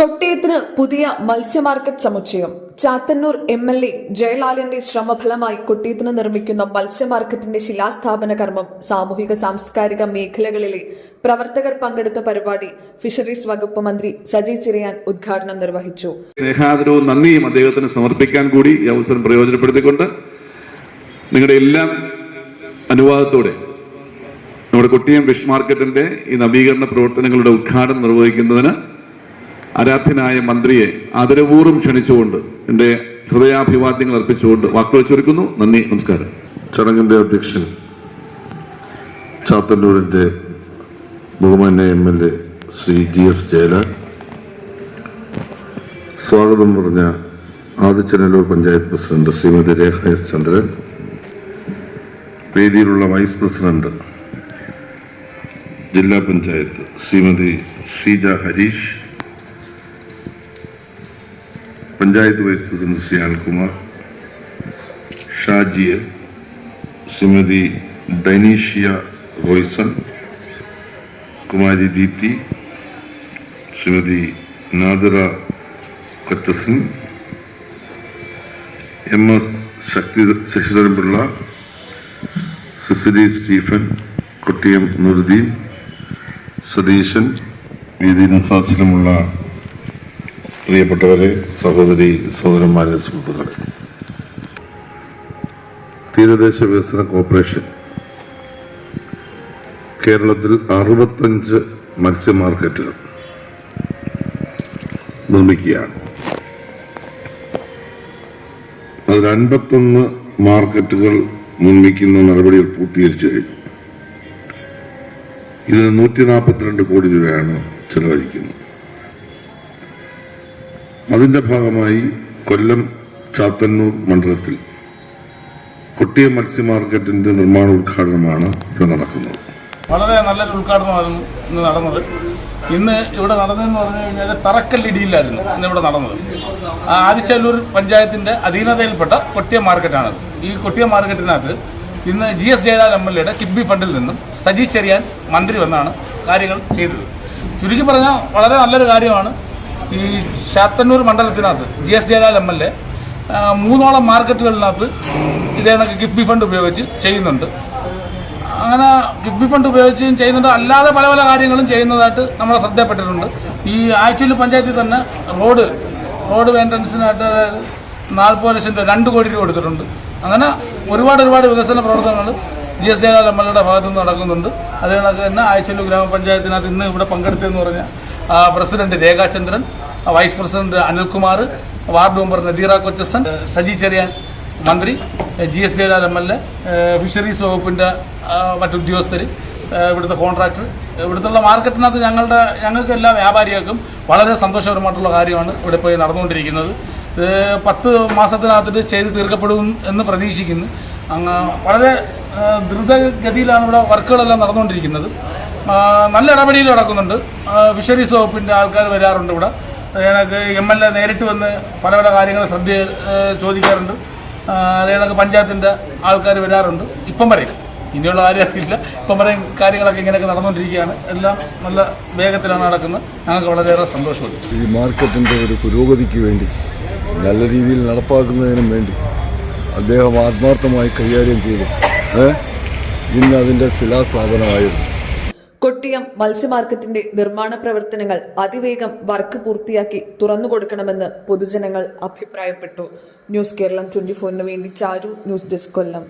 കൊട്ടയത്തിന് പുതിയ മത്സ്യമാർക്കറ്റ് സമുച്ചയം. ചാത്തന്നൂർ എം എൽ എ ജയലാലിന്റെ ശ്രമഫലമായി കൊട്ടയത്തിന് നിർമ്മിക്കുന്ന മത്സ്യമാർക്കറ്റിന്റെ ശിലാസ്ഥാപന കർമ്മം സാമൂഹിക സാംസ്കാരിക മേഖലകളിലെ പ്രവർത്തകർ പങ്കെടുത്ത പരിപാടി ഫിഷറീസ് വകുപ്പ് മന്ത്രി സജി ചിരയാൻ ഉദ്ഘാടനം നിർവഹിച്ചു. സ്നേഹാദരവും നന്ദിയും അദ്ദേഹത്തിന് സമർപ്പിക്കാൻ കൂടി ഈ അവസരം പ്രയോജനപ്പെടുത്തിക്കൊണ്ട് നിങ്ങളുടെ എല്ലാം അനുവാദത്തോടെ നമ്മുടെ കൊട്ടിയം ഫിഷ് മാർക്കറ്റിന്റെ ഈ നവീകരണ പ്രവർത്തനങ്ങളുടെ ഉദ്ഘാടനം നിർവഹിക്കുന്നതിന് ആരാധ്യനായ മന്ത്രിയെ ആദരപൂർവം ക്ഷണിച്ചുകൊണ്ട് എന്റെ ഹൃദയാഭിവാദ്യങ്ങൾ അർപ്പിച്ചുകൊണ്ട് വാക്കുകൾ ചുരുക്കുന്നു. നന്ദി നമസ്കാരം. ചടങ്ങിന്റെ അധ്യക്ഷൻ ചാത്തന്നൂരിന്റെ ബഹുമാന്യ M L A Shri G S Jayalal. സ്വാഗതം പറഞ്ഞ ആദിച്ചനല്ലൂർ പഞ്ചായത്ത് പ്രസിഡന്റ് ശ്രീമതി രേഖ എസ് ചന്ദ്രൻ വേദിയിലുള്ള വൈസ് പ്രസിഡന്റ് ജില്ലാ പഞ്ചായത്ത് ശ്രീമതി ശ്രീജ ഹരീഷ് പഞ്ചായത്ത് വൈസ് പ്രസിഡന്റ് ശ്രീ അനിൽകുമാർ ഷാജിയെ ശ്രീമതി ഡൈനീഷ്യ റോയ്സൺ കുമാരി ദീപ്തി ശ്രീമതി നാദിറ കൊച്ചസൻ എം എസ് ശക്തി ശശിധരൻപിള്ള സിസിലി സ്റ്റീഫൻ കൊട്ടിയം നുറുദ്ദീൻ സതീശൻ വീതി നിസാസിലുമുള്ള പ്രിയപ്പെട്ടവരെ സഹോദരി സഹോദരന്മാരെ സുഹൃത്തുക്കളെ. തീരദേശ വികസന കോർപ്പറേഷൻ കേരളത്തിൽ അറുപത്തഞ്ച് മത്സ്യ മാർക്കറ്റുകൾ നിർമ്മിക്കുകയാണ്. അതിൽ അൻപത്തൊന്ന് മാർക്കറ്റുകൾ നിർമ്മിക്കുന്ന നടപടികൾ പൂർത്തീകരിച്ചു കഴിഞ്ഞു. ഇതിന് നൂറ്റി നാൽപ്പത്തിരണ്ട് കോടി രൂപയാണ് ചെലവഴിക്കുന്നത്. അതിന്റെ ഭാഗമായി കൊല്ലം ചാത്തന്നൂർ മണ്ഡലത്തിൽ കൊട്ടിയ മത്സ്യ മാർക്കറ്റിന്റെ നിർമ്മാണ ഉദ്ഘാടനമാണ് ഇവിടെ നടക്കുന്നത്. വളരെ നല്ലൊരു ഉദ്ഘാടനമായിരുന്നു ഇന്ന് നടന്നത്. ഇന്ന് ഇവിടെ നടന്നതെന്ന് പറഞ്ഞു കഴിഞ്ഞാൽ തറക്കല്ലിടിയിലായിരുന്നു ഇന്ന് ഇവിടെ നടന്നത്. ആദിച്ചല്ലൂർ പഞ്ചായത്തിന്റെ അധീനതയിൽപ്പെട്ട കൊട്ടിയ മാർക്കറ്റാണ് ഈ കൊട്ടിയ മാർക്കറ്റിനകത്ത് ഇന്ന് G S Jayalal M L എയുടെ കിഡ്ബി ഫണ്ടിൽ നിന്നും സജി ചെറിയാൻ മന്ത്രി വന്നാണ് കാര്യങ്ങൾ ചെയ്തത്. ചുരുക്കി പറഞ്ഞാൽ വളരെ നല്ലൊരു കാര്യമാണ് ഈ Chathannoor മണ്ഡലത്തിനകത്ത് G S Jayalal M L A മൂന്നോളം മാർക്കറ്റുകളിനകത്ത് ഇതേ കണക്ക് കിഫ്ബി ഫണ്ട് ഉപയോഗിച്ച് ചെയ്യുന്നുണ്ട്. അങ്ങനെ കിഫ്ബി ഫണ്ട് ഉപയോഗിച്ചും ചെയ്യുന്നുണ്ട്. അല്ലാതെ പല പല കാര്യങ്ങളും ചെയ്യുന്നതായിട്ട് നമ്മളെ ശ്രദ്ധപ്പെട്ടിട്ടുണ്ട് ഈ ആഴ്ചയിൽ പഞ്ചായത്തിൽ തന്നെ റോഡ് റോഡ് മെയിന്റനൻസിനായിട്ട് നാൽപ്പത് ലക്ഷം രൂപ രണ്ട് കോടി രൂപ കൊടുത്തിട്ടുണ്ട്. അങ്ങനെ ഒരുപാട് ഒരുപാട് വികസന പ്രവർത്തനങ്ങൾ G S Jayalal M L എയുടെ ഭാഗത്തു നിന്ന് നടക്കുന്നുണ്ട്. അതേ കണക്ക് തന്നെ ആഴ്ചയിൽ ഗ്രാമപഞ്ചായത്തിനകത്ത് ഇന്ന് ഇവിടെ പങ്കെടുത്തതെന്ന് പറഞ്ഞാൽ president Rekhachandran vice president Anilkumar ward member Nadeera കൊച്ചസൻ Saji Cherian മന്ത്രി G S Jayaraj M L A fisheries വകുപ്പിന്റെ മറ്റുദ്യോഗസ്ഥർ ഇവിടുത്തെ കോൺട്രാക്ടർ ഇവിടുത്തെ മാർക്കറ്റിനകത്ത് ഞങ്ങളുടെ ഞങ്ങൾക്ക് എല്ലാ വ്യാപാരികൾക്കും വളരെ സന്തോഷകരമായിട്ടുള്ള കാര്യമാണ് ഇവിടെ പോയി നടന്നുകൊണ്ടിരിക്കുന്നത്. പത്ത് മാസത്തിനകത്ത് ചെയ്ത് തീർക്കപ്പെടും എന്ന് പ്രതീക്ഷിക്കുന്നു. അങ്ങ് വളരെ ദ്രുതഗതിയിലാണ് ഇവിടെ വർക്കുകളെല്ലാം നടന്നുകൊണ്ടിരിക്കുന്നത്. നല്ല ഇടപെടിയിൽ നടക്കുന്നുണ്ട്. ഫിഷറീസ് വകുപ്പിന്റെ ആൾക്കാർ വരാറുണ്ട് ഇവിടെ. അതിനൊക്കെ എം എൽ എ നേരിട്ട് വന്ന് പല പല കാര്യങ്ങൾ ശ്രദ്ധ ചോദിക്കാറുണ്ട്. ആ, അതേ കണക്ക് പഞ്ചായത്തിന്റെ ആൾക്കാർ വരാറുണ്ട്. ഇപ്പം പറയും ഇനിയുള്ള കാര്യം അറിയില്ല ഇപ്പം പറയും കാര്യങ്ങളൊക്കെ ഇങ്ങനെയൊക്കെ നടന്നുകൊണ്ടിരിക്കുകയാണ്. എല്ലാം നല്ല വേഗത്തിലാണ് നടക്കുന്നത്. ഞങ്ങൾക്ക് വളരെയേറെ സന്തോഷമുണ്ട്. ഈ മാർക്കറ്റിന്റെ ഒരു പുരോഗതിക്ക് വേണ്ടി നല്ല രീതിയിൽ നടപ്പാക്കുന്നതിനും വേണ്ടി അദ്ദേഹം ആത്മാർത്ഥമായി കൈകാര്യം ചെയ്തു? ഇന്ന് അതിന്റെ ശിലാസ്ഥാപനമായിരുന്നു. കൊട്ടിയം മത്സ്യ മാർക്കറ്റിന്റെ നിർമ്മാണ പ്രവർത്തനങ്ങൾ അതിവേഗം വർക്ക് പൂർത്തിയാക്കി തുറന്നു കൊടുക്കണമെന്ന് പൊതുജനങ്ങൾ അഭിപ്രായപ്പെട്ടു. ന്യൂസ് കേരളം ട്വന്റി ഫോറിന് വേണ്ടി ചാരു ന്യൂസ് ഡെസ്ക് കൊല്ലം.